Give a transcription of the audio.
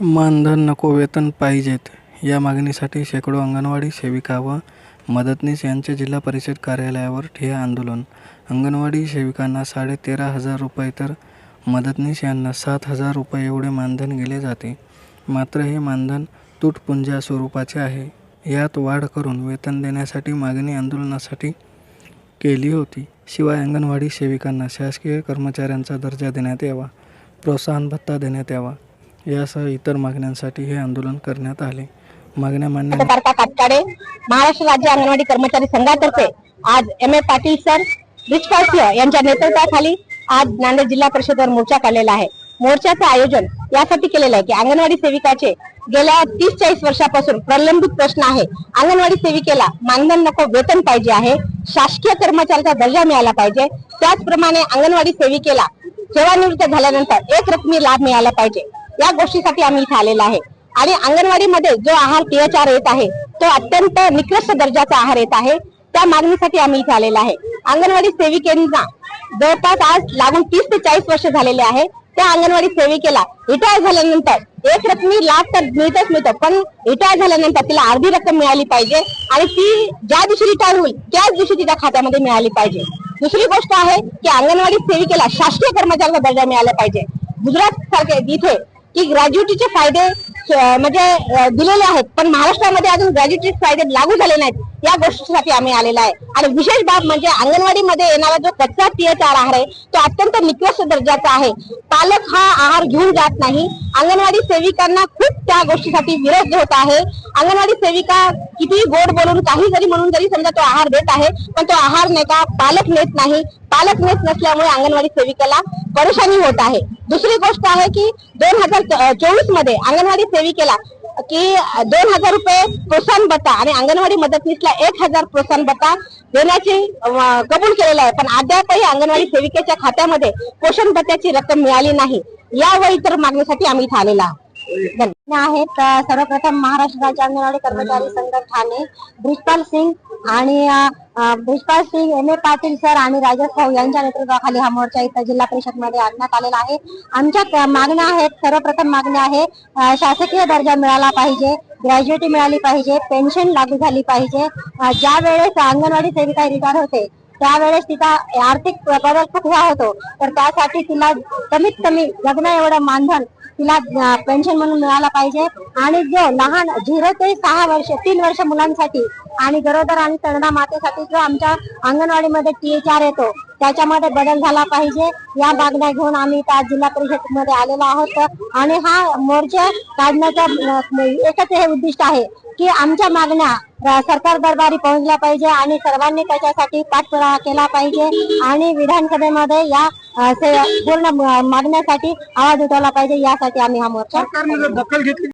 मानधन नको वेतन पाहिजेत. या मागणीसाठी शेकडो अंगणवाडी सेविका व मदतनीस यांचे जिल्हा परिषद कार्यालयावर ठिय्या आंदोलन. अंगणवाडी सेविकांना साडेतेरा हजार रुपये तर मदतनीस यांना सात हजार रुपये एवढे मानधन दिले जाते. मात्र हे मानधन तुटपुंजा स्वरूपाचे आहे. यात वाढ करून वेतन देण्यासाठी मागणी आंदोलनासाठी केली होती. शिवाय अंगणवाडी सेविकांना शासकीय कर्मचाऱ्यांचा दर्जा देण्यात यावा. प्रोत्साहन भत्ता देण्यात यावा. यासह इतर मागण्यांसाठी हे आंदोलन करण्यात आले. मागण्या मान्य पत्रकारिता महाराष्ट्र राज्य अंगणवाडी कर्मचारी संघातर्फे आज M A Patil sir Richpal Singh यांच्या नेतृत्वाखाली आज नांदेड जिल्हा परिषदेवर मोर्चा काढलेला आहे. मोर्चाचं आयोजन यासाठी केलेलं आहे की अंगणवाडी सेविकाचे गेल्या तीस चाळीस वर्षापासून प्रलंबित प्रश्न आहे. अंगणवाडी सेविकेला मानधन नको वेतन पाहिजे आहे. शासकीय कर्मचाऱ्याचा दर्जा मिळाला पाहिजे. त्याचप्रमाणे अंगणवाडी सेविकेला सेवानिवृत्त झाल्यानंतर एक रकमी लाभ मिळाला पाहिजे. या गोष्टीसाठी आम्ही इथे आलेला आहे. आणि अंगणवाडीमध्ये जो आहार टीएचआर येत आहे तो अत्यंत निकृष्ट दर्जाचा आहार येत आहे. त्या मागणीसाठी आम्ही इथे आलेला आहे. अंगणवाडी सेविकेंना जवळपास आज लागून तीस ते चाळीस वर्ष झालेले आहे. त्या अंगणवाडी सेविकेला रिटायर झाल्यानंतर एक रकमी लाभ तर मिळतच मिळतो पण रिटायर झाल्यानंतर तिला अर्धी रक्कम मिळाली पाहिजे आणि ती ज्या दिवशी रिटायर होईल त्याच दिवशी तिच्या खात्यामध्ये मिळाली पाहिजे. दुसरी गोष्ट आहे की अंगणवाडी सेविकेला शासकीय कर्मचाऱ्याचा दर्जा मिळाला पाहिजे. गुजरात सारखे इथे की ग्रॅज्युटीचे फायदे म्हणजे दिलेले आहेत पण महाराष्ट्रामध्ये अजून ग्रॅज्युटीचे फायदे लागू झाले नाहीत या गोष्टीसाठी आम्ही आलेला आहे. आणि विशेष बाब म्हणजे अंगणवाडीमध्ये येणारा जो कच्चा टीएचआर आहार आहे तो अत्यंत निकृष्ट दर्जाचा आहे. पालक हा आहार घेऊन जात नाही. अंगणवाडी सेविकांना खूप त्या गोष्टीसाठी विरोध होत आहे. अंगणवाडी सेविका किती गोड बोलून काही जरी म्हणून जरी समजा तो आहार देत आहे पण तो आहार नाही का पालक नेत नाही. पालक नेत नसल्यामुळे अंगणवाडी सेविकेला परेशानी होत आहे. दुसरी गोष्ट आहे की दोन हजार चोवीसमध्ये अंगणवाडी सेविकेला की दोन हजार रुपये प्रोत्साहन भत्ता आणि अंगणवाडी मदतनीसला एक हजार प्रोत्साहन भत्ता देण्याची कबूल केलेला आहे. पण अद्यापही अंगणवाडी सेविकेच्या खात्यामध्ये पोषण भत्त्याची रक्कम मिळाली नाही. या व इतर मागणीसाठी आम्ही इथे आलेला आहेत. सर्वप्रथम महाराष्ट्र राज्य अंगणवाडी कर्मचारी संघ ठाणे. ब्रिजपाल सिंग आणि Bhujpal Singh M A Patil sir आणि राजेश भाऊ यांच्या नेतृत्वाखाली हा मोर्चा इथं जिल्हा परिषदमध्ये आणण्यात आलेला आहे. आमच्या मागण्या आहेत सर्वप्रथम मागण्या आहे शासकीय दर्जा मिळाला पाहिजे ग्रॅज्युएटी मिळाली पाहिजे पेन्शन लागू झाली पाहिजे ज्या वेळेस अंगणवाडी सेविका रिटायर होते त्यावेळेस तिचा आर्थिक प्रभाव खूप ह्या होतो तर त्यासाठी तिला कमीत कमी लग्न एवढं मानधन तिला पेन्शन म्हणून मिळाला पाहिजे. आणि जो लहान झिरो ते सहा वर्ष तीन वर्ष मुलांसाठी आणि गरोदर आणि तरणा मातेसाठी जो आमच्या अंगणवाडीमध्ये टीएचआर येतो त्याच्यामध्ये बदल झाला पाहिजे. या मागण्या घेऊन आम्ही त्या जिल्हा परिषदमध्ये आलेलो आहोत. आणि हा मोर्चा काढण्याचा एकच हे उद्दिष्ट आहे की आमच्या मागण्या सरकार दरबारी पोहोचल्या पाहिजे आणि सर्वांनी त्याच्यासाठी पाठपुरावा केला पाहिजे. आणि विधानसभेमध्ये या पूर्ण मागण्यासाठी आवाज उठवला पाहिजे यासाठी आम्ही हा मोर्चा दखल घेतली